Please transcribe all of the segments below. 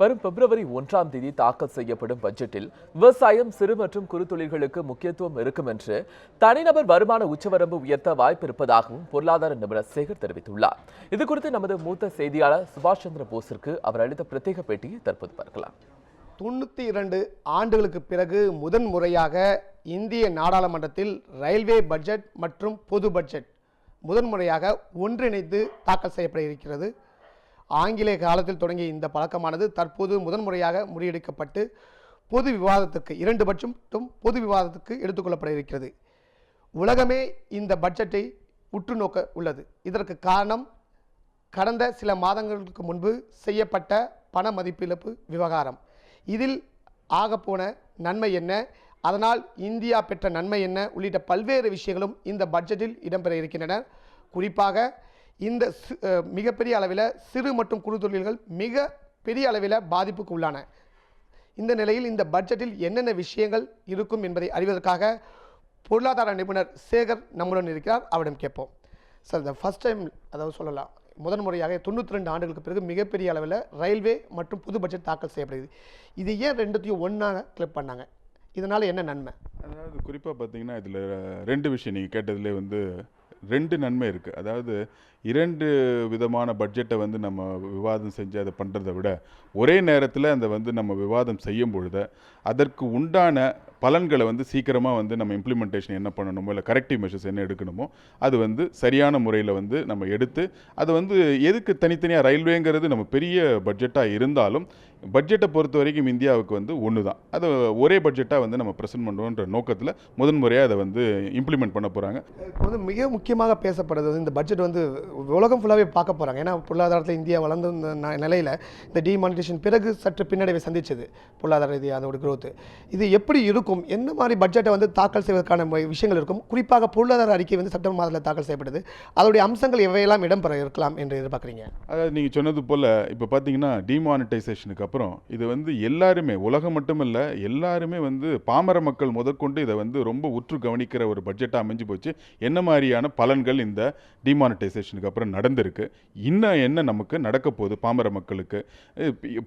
வரும் பிப்ரவரி ஒன்றாம் தேதி தாக்கல் செய்யப்படும் பட்ஜெட்டில் விவசாயம் சிறு மற்றும் குறு தொழில்களுக்கு முக்கியத்துவம் இருக்கும் என்று தனிநபர் வருமான உச்சவரம்பு உயர்த்த வாய்ப்பு இருப்பதாகவும் பொருளாதார நிபுணர் சேகர் தெரிவித்துள்ளார். இது குறித்து நமது மூத்த செய்தியாளர் சுபாஷ் சந்திர போஸிற்கு அவர் அளித்த பிரத்யேக பேட்டியை தற்போது பார்க்கலாம். தொண்ணூற்றி இரண்டு ஆண்டுகளுக்கு பிறகு முதன் முறையாக இந்திய நாடாளுமன்றத்தில் ரயில்வே பட்ஜெட் மற்றும் பொது பட்ஜெட் முதன்முறையாக ஒன்றிணைத்து தாக்கல் செய்யப்பட இருக்கிறது. ஆங்கிலேய காலத்தில் தொடங்கிய இந்த பழக்கமானது தற்போது முதன்முறையாக முறியடிக்கப்பட்டு பொது விவாதத்துக்கு இரண்டு பட்சம் பொது விவாதத்துக்கு எடுத்துக்கொள்ளப்பட இருக்கிறது. உலகமே இந்த பட்ஜெட்டை உற்று நோக்க உள்ளது. இதற்கு காரணம் கடந்த சில மாதங்களுக்கு முன்பு செய்யப்பட்ட பண மதிப்பிழப்பு விவகாரம். இதில் ஆகப்போன நன்மை என்ன? அதனால் இந்தியா பெற்ற நன்மை என்ன? உள்ளிட்ட பல்வேறு விஷயங்களும் இந்த பட்ஜெட்டில் இடம்பெற இருக்கின்றன. குறிப்பாக இந்த மிகப்பெரிய அளவில் சிறு மற்றும் குறு தொழில்கள் மிக பெரிய அளவில் பாதிப்புக்கு உள்ளான. இந்த நிலையில் இந்த பட்ஜெட்டில் என்னென்ன விஷயங்கள் இருக்கும் என்பதை அறிவதற்காக பொருளாதார நிபுணர் சேகர் நம்முடன் இருக்கிறார். அவரிடம் கேட்போம். சார் இந்த ஃபஸ்ட் டைம் அதாவது சொல்லலாம் முதன் முறையாக தொண்ணூற்றி ரெண்டு ஆண்டுகளுக்கு பிறகு மிகப்பெரிய அளவில் ரயில்வே மற்றும் புது பட்ஜெட் தாக்கல் செய்யப்படுது இது ஏன் ரெண்டுத்தையும் ஒன்றாக கிளிப் பண்ணாங்க? இதனால் என்ன நன்மை? அதாவது குறிப்பாக பார்த்தீங்கன்னா இதில் ரெண்டு விஷயம் நீங்கள் கேட்டதுலே வந்து ரெண்டு நன்மை இருக்குது அதாவது இரண்டு விதமான பட்ஜெட்டை வந்து நம்ம விவாதம் செஞ்சு அதை பண்ணுறதை விட ஒரே நேரத்தில் அந்த வந்து நம்ம விவாதம் செய்யும் பொழுது அதற்கு உண்டான பலன்களை வந்து சீக்கிரமாக வந்து நம்ம இம்ப்ளிமெண்டேஷன் என்ன பண்ணணுமோ இல்லை கரெக்டிவ் மெஷர்ஸ் என்ன எடுக்கணுமோ அது வந்து சரியான முறையில் வந்து நம்ம எடுத்து அது வந்து எதுக்கு தனித்தனியாக ரயில்வேங்கிறது நம்ம பெரிய பட்ஜெட்டாக இருந்தாலும் பட்ஜெட்டை பொறுத்த வரைக்கும் இந்தியாவுக்கு வந்து ஒன்று தான் அது ஒரே பட்ஜெட்டாக வந்து நம்ம ப்ரெசென்ட் பண்ணுவோன்ற நோக்கத்தில் முதன்முறையாக அதை வந்து இம்ப்ளிமெண்ட் பண்ண போகிறாங்க இப்போ வந்து மிக முக்கியமாக பேசப்படுறது வந்து இந்த பட்ஜெட் வந்து உலகம் ஃபுல்லாகவே பார்க்க போகிறாங்க ஏன்னா பொருளாதாரத்தில் இந்தியா வளர்ந்து நிலையில் இந்த டிமானிட்டேஷன் பிறகு சற்று பின்னடைவை சந்திச்சது பொருளாதார ரீதியாக அதோட க்ரோத்து இது எப்படி இருக்கும்? என்ன மாதிரி பட்ஜெட்டை வந்து தாக்கல் செய்வதற்கான விஷயங்கள் இருக்கும்? குறிப்பாக பொருளாதார அறிக்கை வந்து செப்டம்பர் மாதத்தில் தாக்கல் செய்யப்பட்டது அதோடைய அம்சங்கள் எவையெல்லாம் இடம்பெற இருக்கலாம் என்று எதிர்பார்க்குறீங்க? அதாவது நீங்கள் சொன்னது போல் இப்போ பார்த்தீங்கன்னா டிமானிட்டைசேஷனுக்கு அப்புறம் இது வந்து எல்லாருமே உலகம் மட்டுமல்ல எல்லாருமே வந்து பாமர மக்கள் முதற்கொண்டு இதை வந்து ரொம்ப உற்று கவனிக்கிற ஒரு பட்ஜெட்டாக அமைஞ்சு போச்சு. என்ன மாதிரியான பலன்கள் இந்த டிமானிட்டைசேஷனுக்கு அப்புறம் நடந்திருக்கு? இன்னும் என்ன நமக்கு நடக்க போகுது பாமர மக்களுக்கு?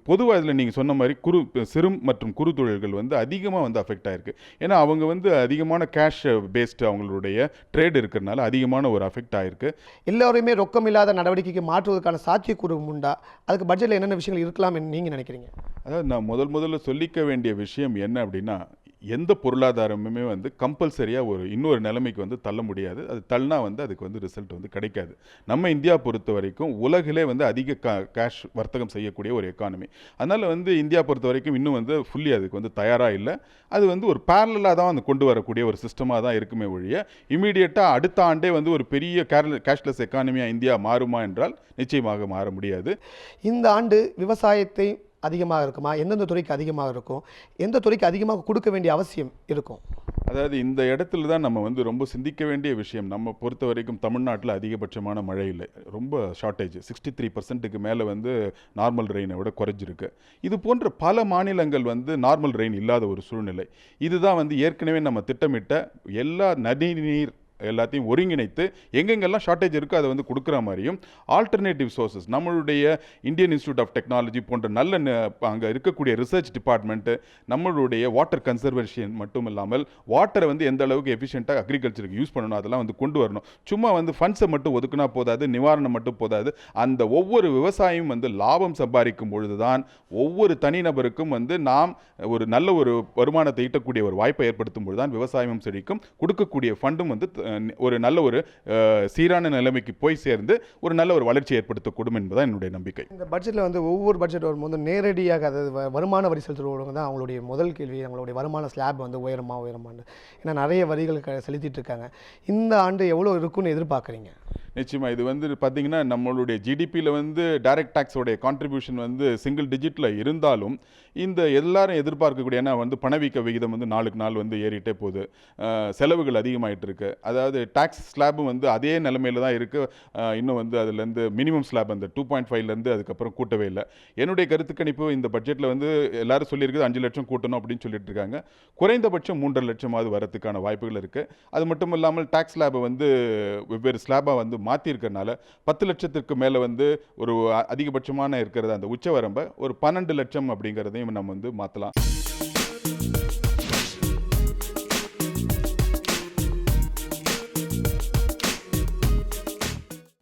பொதுவாக இதில் நீங்கள் சொன்ன மாதிரி குறு சிறு மற்றும் குறு தொழில்கள் வந்து அதிகமாக வந்து அஃபெக்ட் ஆயிருக்கு ஏன்னா அவங்க வந்து அதிகமான கேஷ் பேஸ்டு அவங்களுடைய ட்ரேட் இருக்கிறதுனால அதிகமான ஒரு அஃபெக்ட் ஆயிருக்கு. எல்லோரையுமே ரொக்கம் இல்லாத நடவடிக்கைக்கு மாற்றுவதற்கான சாத்தியக்கூறு உண்டா? அதுக்கு பட்ஜெட்டில் என்னென்ன விஷயங்கள் இருக்கலாம் என்று நீங்கள் நினைக்கிறீங்க? அதாவது நான் முதல் முதல்ல சொல்லிக்க வேண்டிய விஷயம் என்ன அப்படின்னா எந்த பொருளாதாரமுமே வந்து கம்பல்சரியாக ஒரு இன்னொரு நிலைமைக்கு வந்து தள்ள முடியாது. அது தள்ளினா வந்து அதுக்கு வந்து ரிசல்ட் வந்து கிடைக்காது. நம்ம இந்தியா பொறுத்த வரைக்கும் உலகிலே வந்து அதிக கா கேஷ் வர்த்தகம் செய்யக்கூடிய ஒரு எக்கானமி அதனால் வந்து இந்தியா பொறுத்த வரைக்கும் இன்னும் வந்து ஃபுல்லி அதுக்கு வந்து தயாராக இல்லை. அது வந்து ஒரு பேரலாக தான் வந்து கொண்டு வரக்கூடிய ஒரு சிஸ்டமாக தான் இருக்குமே ஒழிய இமீடியட்டாக அடுத்த ஆண்டே வந்து ஒரு பெரிய கேரல கேஷ்லெஸ் எக்கானமியாக இந்தியா மாறுமா என்றால் நிச்சயமாக மாற முடியாது. இந்த ஆண்டு விவசாயத்தை அதிகமாக இருக்குமா? எந்தெந்த துறைக்கு அதிகமாக இருக்கும்? எந்த துறைக்கு அதிகமாக கொடுக்க வேண்டிய அவசியம் இருக்கும்? அதாவது இந்த இடத்துல தான் நம்ம வந்து ரொம்ப சிந்திக்க வேண்டிய விஷயம். நம்ம பொறுத்த வரைக்கும் தமிழ்நாட்டில் அதிகபட்சமான மழை இல்லை. ரொம்ப ஷார்ட்டேஜ் சிக்ஸ்டி த்ரீ பர்சன்ட்டுக்கு மேலே வந்து நார்மல் ரெயினை விட குறைஞ்சிருக்கு. இது போன்ற பல மாநிலங்கள் வந்து நார்மல் ரெயின் இல்லாத ஒரு சூழ்நிலை. இதுதான் வந்து ஏற்கனவே நம்ம திட்டமிட்ட எல்லா நதிநீர் எல்லாத்தையும் ஒருங்கிணைத்து எங்கெங்கெல்லாம் ஷார்ட்டேஜ் இருக்கோ அதை வந்து கொடுக்குற மாதிரியும் ஆல்டர்னேட்டிவ் சோர்சஸ் நம்மளுடைய இந்தியன் இன்ஸ்டியூட் ஆஃப் டெக்னாலஜி போன்ற நல்ல அங்கே இருக்கக்கூடிய ரிசர்ச் டிபார்ட்மெண்ட்டு நம்மளுடைய வாட்டர் கன்சர்வேஷன் மட்டும் இல்லாமல் வாட்டரை வந்து எந்த அளவுக்கு எஃபிஷியண்ட்டாக அக்ரிகல்ச்சருக்கு யூஸ் பண்ணணும் அதெல்லாம் வந்து கொண்டு வரணும். சும்மா வந்து ஃபண்ட்ஸை மட்டும் ஒதுக்குனா போதாது நிவாரணம் மட்டும் போதாது. அந்த ஒவ்வொரு விவசாயியும் வந்து லாபம் சம்பாதிக்கும் பொழுது தான் ஒவ்வொரு தனிநபருக்கும் வந்து நாம் ஒரு நல்ல ஒரு வருமானத்தை ஈட்டக்கூடிய ஒரு வாய்ப்பை ஏற்படுத்தும் பொழுதுதான் விவசாயமும் செழிக்கும். கொடுக்கக்கூடிய ஃபண்டும் வந்து ஒரு நல்ல ஒரு சீரான நிலைமைக்கு போய் சேர்ந்து ஒரு நல்ல ஒரு வளர்ச்சி ஏற்படுத்தக்கூடும் என்பதுதான் என்னுடைய நம்பிக்கை. இந்த பட்ஜெட்டில் வந்து ஒவ்வொரு பட்ஜெட் வரும்போது நேரடியாக அதாவது வருமான வரி செலுத்துறவங்க தான் அவங்களுடைய முதல் கேள்வி. அவங்களுடைய வருமான ஸ்லாப் வந்து உயரமா உயரமான்னு. ஏன்னா நிறைய வரிகள் க- செலுத்திட்டு இருக்காங்க. இந்த ஆண்டு எவ்வளோ இருக்குன்னு எதிர்பார்க்குறீங்க? நிச்சயமாக இது வந்து பார்த்தீங்கன்னா நம்மளுடைய ஜிடிபியில் வந்து டைரக்ட் டேக்ஸோடைய கான்ட்ரிபியூஷன் வந்து சிங்கிள் டிஜிட்டில் இருந்தாலும் இந்த எல்லாரும் எதிர்பார்க்கக்கூடிய ஏன்னா வந்து பணவீக்க விகிதம் வந்து நாளுக்கு நாள் வந்து ஏறிட்டே போகுது. செலவுகள் அதிகமாகிட்டு இருக்கு. அதாவது டேக்ஸ் ஸ்லாபும் வந்து அதே நிலைமையில தான் இருக்குது இன்னும் வந்து அதுலேருந்து மினிமம் ஸ்லாப் அந்த டூ பாயிண்ட் ஃபைவ்லேருந்து அதுக்கப்புறம் கூட்டவே இல்லை. என்னுடைய கருத்து கணிப்பு இந்த பட்ஜெட்டில் வந்து எல்லாரும் சொல்லியிருக்குது அஞ்சு லட்சம் கூட்டணும் அப்படின்னு சொல்லிட்டு இருக்காங்க. குறைந்தபட்சம் மூன்றரை லட்சமாவது வரதுக்கான வாய்ப்புகள் இருக்குது அது மட்டும் இல்லாமல் டேக்ஸ் ஸ்லாபை வந்து வெவ்வேறு ஸ்லாபாக வந்து மாற்றிருக்கறனால பத்து லட்சத்திற்கு மேலே வந்து ஒரு அதிகபட்சமான இருக்கிறது அந்த உச்சவரம்பை ஒரு பன்னெண்டு லட்சம் அப்படிங்கிறதையும் நம்ம வந்து மாற்றலாம்